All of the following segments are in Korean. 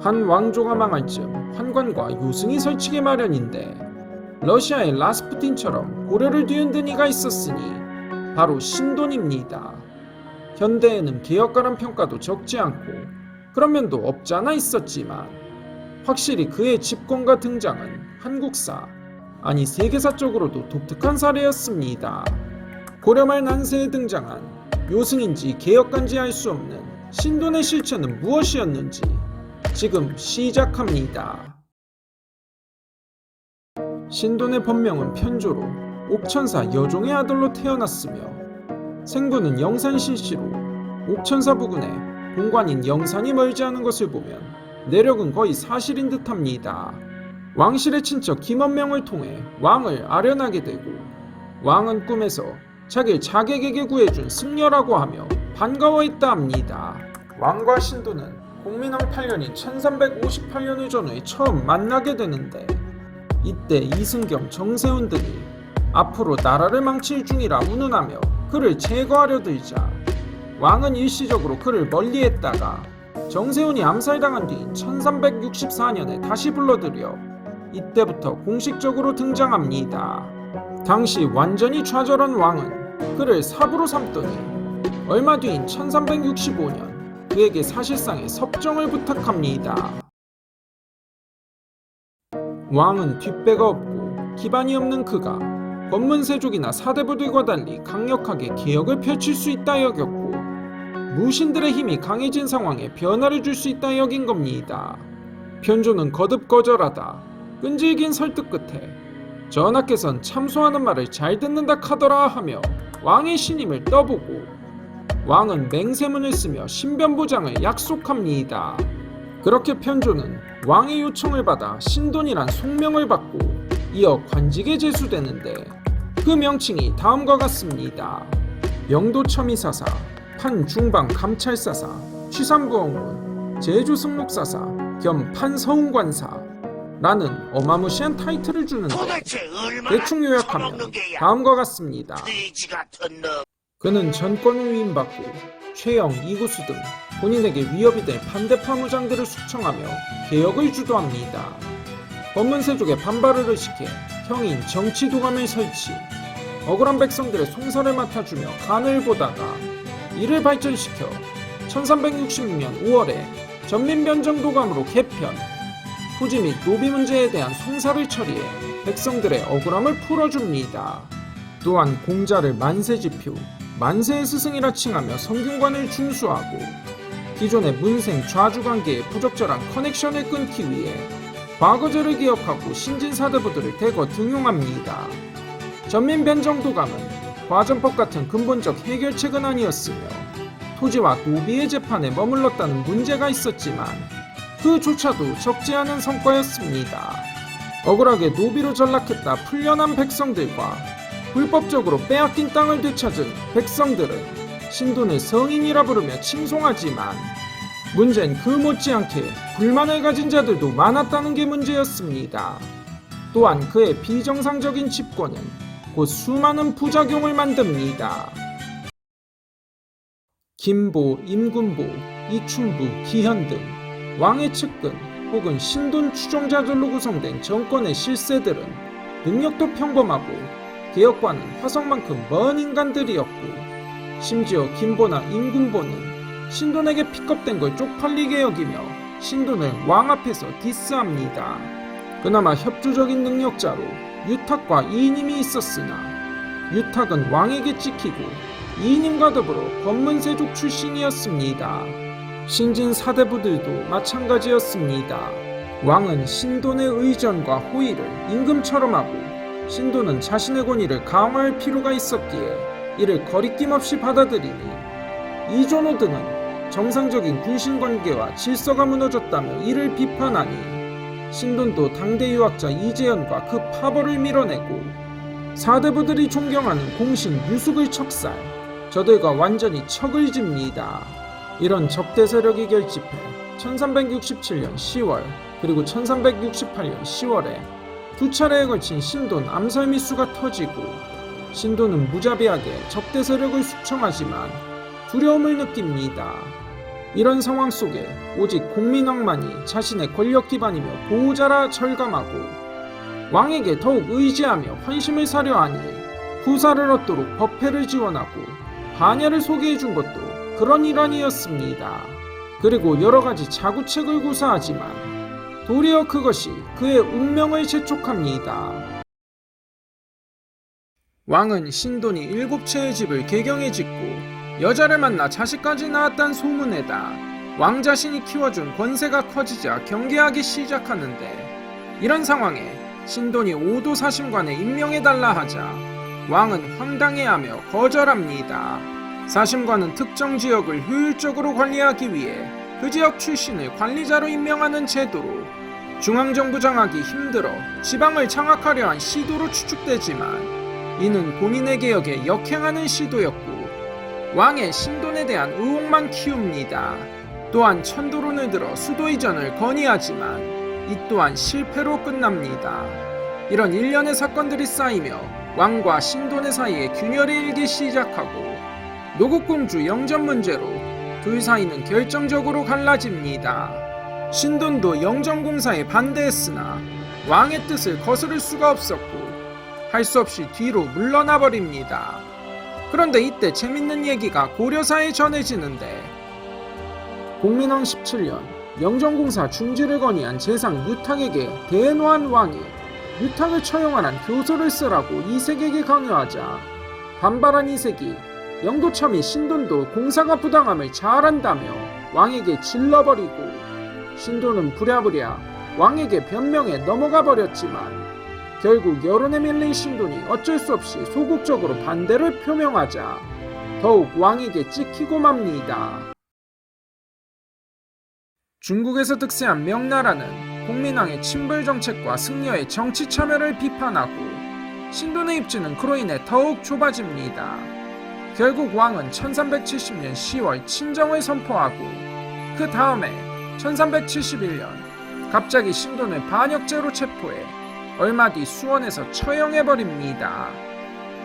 한 왕조가 망할 즈음 환관과 요승이 설치게 마련인데 러시아의 라스푸틴처럼 고려를 뒤흔든 이가 있었으니 바로 신돈입니다. 현대에는 개혁가란 평가도 적지 않고 그런 면도 없지 않아 있었지만 확실히 그의 집권과 등장은 한국사 아니 세계사적으로도 독특한 사례였습니다. 고려 말 난세에 등장한 요승인지 개혁가인지 알 수 없는 신돈의 실체는 무엇이었는지 지금 시작합니다. 신돈의 본명은 편조로 옥천사 여종의 아들로 태어났으며 생부는 영산 실시로 옥천사 부근에 본관인 영산이 멀지 않은 것을 보면 내력은 거의 사실인 듯합니다. 왕실의 친척 김원명을 통해 왕을 아련하게 되고 왕은 꿈에서 자기를 자객에게 구해준 승려라고 하며 반가워했다 합니다. 왕과 신도는 공민왕 8년인 1358년을 전후에 처음 만나게 되는데 이때 이승경, 정세훈 등이 앞으로 나라를 망칠 중이라 운운하며 그를 제거하려 들자 왕은 일시적으로 그를 멀리했다가 정세훈이 암살당한 뒤인 1364년에 다시 불러들여 이때부터 공식적으로 등장합니다. 당시 완전히 좌절한 왕은 그를 사부로 삼더니 얼마 뒤인 1365년 그에게 사실상의 섭정을 부탁합니다. 왕은 뒷배가 없고 기반이 없는 그가 권문세족이나 사대부들과 달리 강력하게 개혁을 펼칠 수 있다 여겼고 무신들의 힘이 강해진 상황에 변화를 줄 수 있다 여긴 겁니다. 편조는 거듭 거절하다 끈질긴 설득 끝에 전하께선 참소하는 말을 잘 듣는다 카더라 하며 왕의 신임을 떠보고 왕은 맹세문을 쓰며 신변보장을 약속합니다. 그렇게 편조는 왕의 요청을 받아 신돈이란 속명을 받고 이어 관직에 제수되는데 그 명칭이 다음과 같습니다. 영도첨의사사, 판중방 감찰사사, 취삼부엉군, 제주승목사사 겸 판서운관사 라는 어마무시한 타이틀을 주는데 대충 요약하면? 다음과 같습니다. 그는 전권을 위임받고 최영, 이구수 등 본인에게 위협이 될 반대 파 무장들을 숙청하며 개혁을 주도합니다. 법문세족의 반발을 의식해 형인 정치도감을 설치, 억울한 백성들의 송사를 맡아주며 간을 보다가 이를 발전시켜 1366년 5월에 전민변정도감으로 개편, 토지 및 노비 문제에 대한 송사를 처리해 백성들의 억울함을 풀어줍니다. 또한 공자를 만세지표, 만세의 스승이라 칭하며 성균관을 준수하고 기존의 문생 좌주 관계의 부적절한 커넥션을 끊기 위해 과거제를 기억하고 신진 사대부들을 대거 등용합니다. 전민 변정도감은 과전법 같은 근본적 해결책은 아니었으며 토지와 노비의 재판에 머물렀다는 문제가 있었지만 그조차도 적지 않은 성과였습니다. 억울하게 노비로 전락했다 풀려난 백성들과 불법적으로 빼앗긴 땅을 되찾은 백성들은 신돈을 성인이라 부르며 칭송하지만 문제는 그 못지않게 불만을 가진 자들도 많았다는 게 문제였습니다. 또한 그의 비정상적인 집권은 곧 수많은 부작용을 만듭니다. 김보, 임군보, 이춘부, 기현 등 왕의 측근 혹은 신돈 추종자들로 구성된 정권의 실세들은 능력도 평범하고 개혁과는 화성만큼 먼 인간들이었고 심지어 김보나 임군보는 신돈에게 픽업된 걸 쪽팔리게 여기며 신돈을 왕 앞에서 디스합니다. 그나마 협조적인 능력자로 유탁과 이인임이 있었으나 유탁은 왕에게 찍히고 이인임과 더불어 권문세족 출신이었습니다. 신진 사대부들도 마찬가지였습니다. 왕은 신돈의 의전과 호의를 임금처럼 하고 신돈은 자신의 권위를 강화할 필요가 있었기에 이를 거리낌 없이 받아들이니 이존호 등은 정상적인 군신 관계와 질서가 무너졌다며 이를 비판하니 신돈도 당대 유학자 이재현과 그 파벌을 밀어내고 사대부들이 존경하는 공신 유숙을 척살 저들과 완전히 척을 집니다. 이런 적대 세력이 결집해 1367년 10월 그리고 1368년 10월에 두 차례에 걸친 신돈 암살 미수가 터지고 신돈은 무자비하게 적대 세력을 숙청하지만 두려움을 느낍니다. 이런 상황 속에 오직 공민왕만이 자신의 권력 기반이며 보호자라 절감하고 왕에게 더욱 의지하며 환심을 사려 하니 후사를 얻도록 법회를 지원하고 반야를 소개해 준 것도 그런 일환이었습니다. 그리고 여러 가지 자구책을 구사하지만 도리어 그것이 그의 운명을 재촉합니다. 왕은 신돈이 일곱 채의 집을 개경에 짓고 여자를 만나 자식까지 낳았다는 소문에다 왕 자신이 키워준 권세가 커지자 경계하기 시작하는데 이런 상황에 신돈이 오도 사심관에 임명해달라 하자 왕은 황당해하며 거절합니다. 사심관은 특정 지역을 효율적으로 관리하기 위해 그 지역 출신을 관리자로 임명하는 제도로 중앙정부 장악이 힘들어 지방을 장악하려 한 시도로 추측되지만 이는 본인의 개혁에 역행하는 시도였고 왕의 신돈에 대한 의혹만 키웁니다. 또한 천도론을 들어 수도 이전을 건의하지만 이 또한 실패로 끝납니다. 이런 일련의 사건들이 쌓이며 왕과 신돈의 사이에 균열이 일기 시작하고 노국공주 영전 문제로 둘 사이는 결정적으로 갈라집니다. 신돈도 영전공사에 반대했으나 왕의 뜻을 거스를 수가 없었고 할 수 없이 뒤로 물러나 버립니다. 그런데 이때 재밌는 얘기가 고려사에 전해지는데 공민왕 17년 영전공사 중지를 건의한 재상 유탁에게 대노한 왕이 유탁을 처형하란 교서를 쓰라고 이색에게 강요하자 반발한 이색이 영도참이 신돈도 공사가 부당함을 잘 안다며 왕에게 질러버리고 신돈은 부랴부랴 왕에게 변명해 넘어가 버렸지만 결국 여론에 밀린 신돈이 어쩔 수 없이 소극적으로 반대를 표명하자 더욱 왕에게 찍히고 맙니다. 중국에서 득세한 명나라는 공민왕의 친벌 정책과 승려의 정치 참여를 비판하고 신돈의 입지는 그로 인해 더욱 좁아집니다. 결국 왕은 1370년 10월 친정을 선포하고 그 다음에 1371년 갑자기 신돈을 반역죄로 체포해 얼마 뒤 수원에서 처형해버립니다.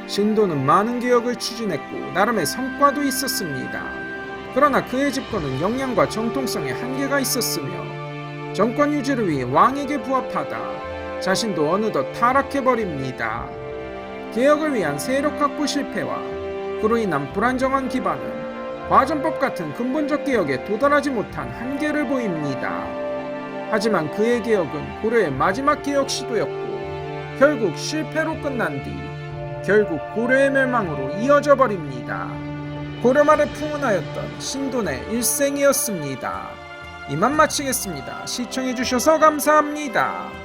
신도는 많은 개혁을 추진했고 나름의 성과도 있었습니다. 그러나 그의 집권은 역량과 정통성에 한계가 있었으며 정권 유지를 위해 왕에게 부합하다 자신도 어느덧 타락해버립니다. 개혁을 위한 세력 확보 실패와 그로 인한 불안정한 기반은 과전법 같은 근본적 개혁에 도달하지 못한 한계를 보입니다. 하지만 그의 개혁은 고려의 마지막 개혁 시도였고 결국 실패로 끝난 뒤 결국 고려의 멸망으로 이어져 버립니다. 고려 말에 풍운하였던 신돈의 일생이었습니다. 이만 마치겠습니다. 시청해주셔서 감사합니다.